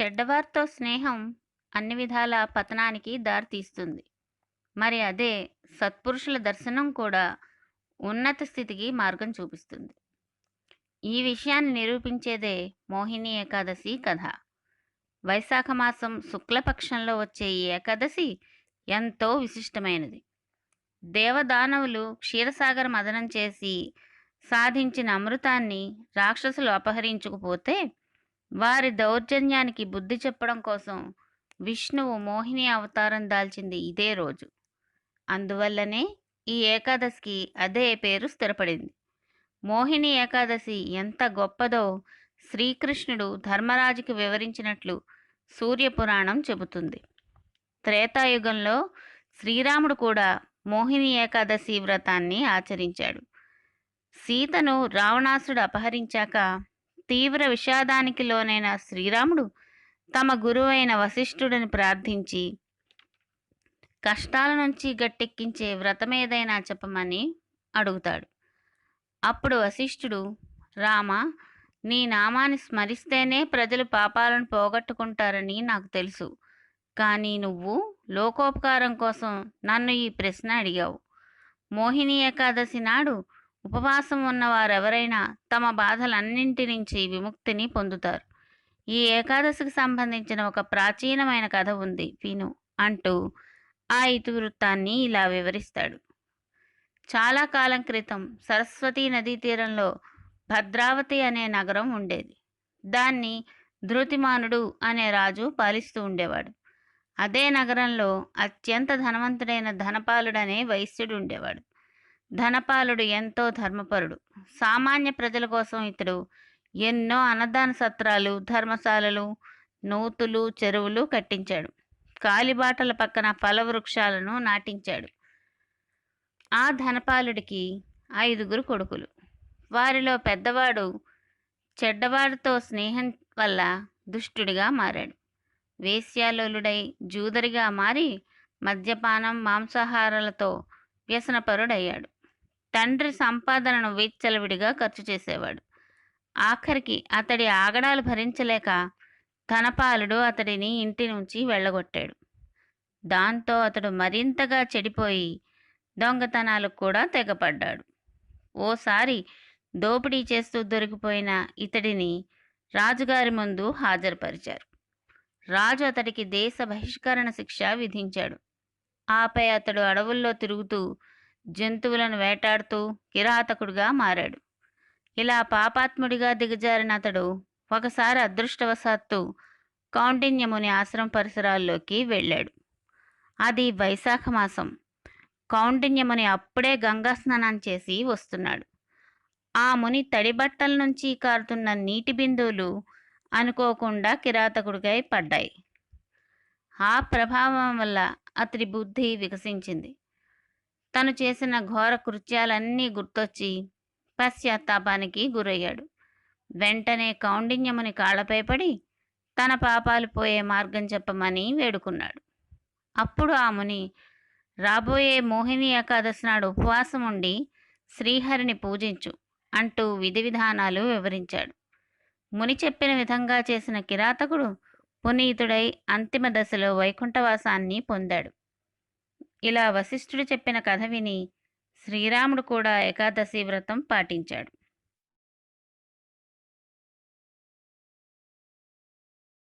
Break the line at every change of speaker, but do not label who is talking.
చెడ్డవారితో స్నేహం అన్ని విధాల పతనానికి దారితీస్తుంది. మరి అదే సత్పురుషుల దర్శనం కూడా ఉన్నత స్థితికి మార్గం చూపిస్తుంది. ఈ విషయాన్ని నిరూపించేదే మోహిని ఏకాదశి కథ. వైశాఖ మాసం శుక్లపక్షంలో వచ్చే ఈ ఏకాదశి ఎంతో విశిష్టమైనది. దేవదానవులు క్షీరసాగర మదనం చేసి సాధించిన అమృతాన్ని రాక్షసులు అపహరించుకుపోతే వారి దౌర్జన్యానికి బుద్ధి చెప్పడం కోసం విష్ణువు మోహిని అవతారం దాల్చింది ఇదే రోజు. అందువల్లనే ఈ ఏకాదశికి అదే పేరు స్థిరపడింది. మోహిని ఏకాదశి ఎంత గొప్పదో శ్రీకృష్ణుడు ధర్మరాజుకి వివరించినట్లు సూర్యపురాణం చెబుతుంది. త్రేతాయుగంలో శ్రీరాముడు కూడా మోహిని ఏకాదశి వ్రతాన్ని ఆచరించాడు. సీతను రావణాసుడు అపహరించాక తీవ్ర విషాదానికి లోనైన శ్రీరాముడు తమ గురువైన వశిష్ఠుడిని ప్రార్థించి కష్టాల నుంచి గట్టెక్కించే వ్రతమేదైనా చెప్పమని అడుగుతాడు. అప్పుడు వశిష్ఠుడు రామ నీ నామాన్ని స్మరిస్తేనే ప్రజలు పాపాలను పోగొట్టుకుంటారని నాకు తెలుసు. కానీ నువ్వు లోకోపకారం కోసం నన్ను ఈ ప్రశ్న అడిగావు. మోహిని ఏకాదశి నాడు ఉపవాసం ఉన్నవారెవరైనా తమ బాధలన్నింటి నుంచి విముక్తిని పొందుతారు. ఈ ఏకాదశికి సంబంధించిన ఒక ప్రాచీనమైన కథ ఉంది. విను అంటూ ఆ ఇతివృత్తాన్ని ఇలా వివరిస్తాడు. చాలా కాలం క్రితం సరస్వతీ నదీ తీరంలో భద్రావతి అనే నగరం ఉండేది. దాన్ని ధృతిమానుడు అనే రాజు పాలిస్తూ ఉండేవాడు. అదే నగరంలో అత్యంత ధనవంతుడైన ధనపాలుడనే వైశ్యుడు ఉండేవాడు. ధనపాలుడు ఎంతో ధర్మపరుడు. సామాన్య ప్రజల కోసం ఇతడు ఎన్నో అన్నదాన సత్రాలు ధర్మశాలలు నూతులు చెరువులు కట్టించాడు. కాలిబాటల పక్కన ఫలవృక్షాలను నాటించాడు. ఆ ధనపాలుడికి ఐదుగురు కొడుకులు. వారిలో పెద్దవాడు చెడ్డవాడితో స్నేహం వల్ల దుష్టుడిగా మారాడు. వేశ్యాలోలుడై జూదరిగా మారి మద్యపానం మాంసాహారాలతో వ్యసనపరుడయ్యాడు. తండ్రి సంపాదనను విచ్చలవిడిగా ఖర్చు చేసేవాడు. ఆఖరికి అతడి ఆగడాలు భరించలేక ధనపాలుడు అతడిని ఇంటి నుంచి వెళ్ళగొట్టాడు. దాంతో అతడు మరింతగా చెడిపోయి దొంగతనాలకు కూడా తెగపడ్డాడు. ఓసారి దోపిడీ చేస్తూ దొరికిపోయిన ఇతడిని రాజుగారి ముందు హాజరుపరిచారు. రాజు అతడికి దేశ బహిష్కరణ శిక్ష విధించాడు. ఆపై అతడు అడవుల్లో తిరుగుతూ జంతువులను వేటాడుతూ కిరాతకుడిగా మారాడు. ఇలా పాపాత్ముడిగా దిగజారిన అతడు ఒకసారి అదృష్టవశాత్తు కౌండిన్యముని ఆశ్రమ పరిసరాల్లోకి వెళ్ళాడు. అది వైశాఖ మాసం. కౌండిన్యముని అప్పుడే గంగా స్నానం చేసి వస్తున్నాడు. ఆ ముని తడి బట్టల నుంచి కారుతున్న నీటి బిందువులు అనుకోకుండా కిరాతకుడికై పడ్డాయి. ఆ ప్రభావం వల్ల అతడి బుద్ధి వికసించింది. తను చేసిన ఘోర కృత్యాలన్నీ గుర్తొచ్చి పశ్చాత్తాపానికి గురయ్యాడు. వెంటనే కౌండిన్యముని కాళ్ళపై పడి తన పాపాలు పోయే మార్గం చెప్పమని వేడుకున్నాడు. అప్పుడు ఆ ముని రాబోయే మోహిని ఏకాదశి నాడు ఉపవాసం ఉండి శ్రీహరిని పూజించు అంటూ విధి విధానాలు వివరించాడు. ముని చెప్పిన విధంగా చేసిన కిరాతకుడు పునీతుడై అంతిమ దశలో వైకుంఠవాసాన్ని పొందాడు. ఇలా వశిష్ఠుడు చెప్పిన కథ విని శ్రీరాముడు కూడా ఏకాదశి వ్రతం పాటించాడు.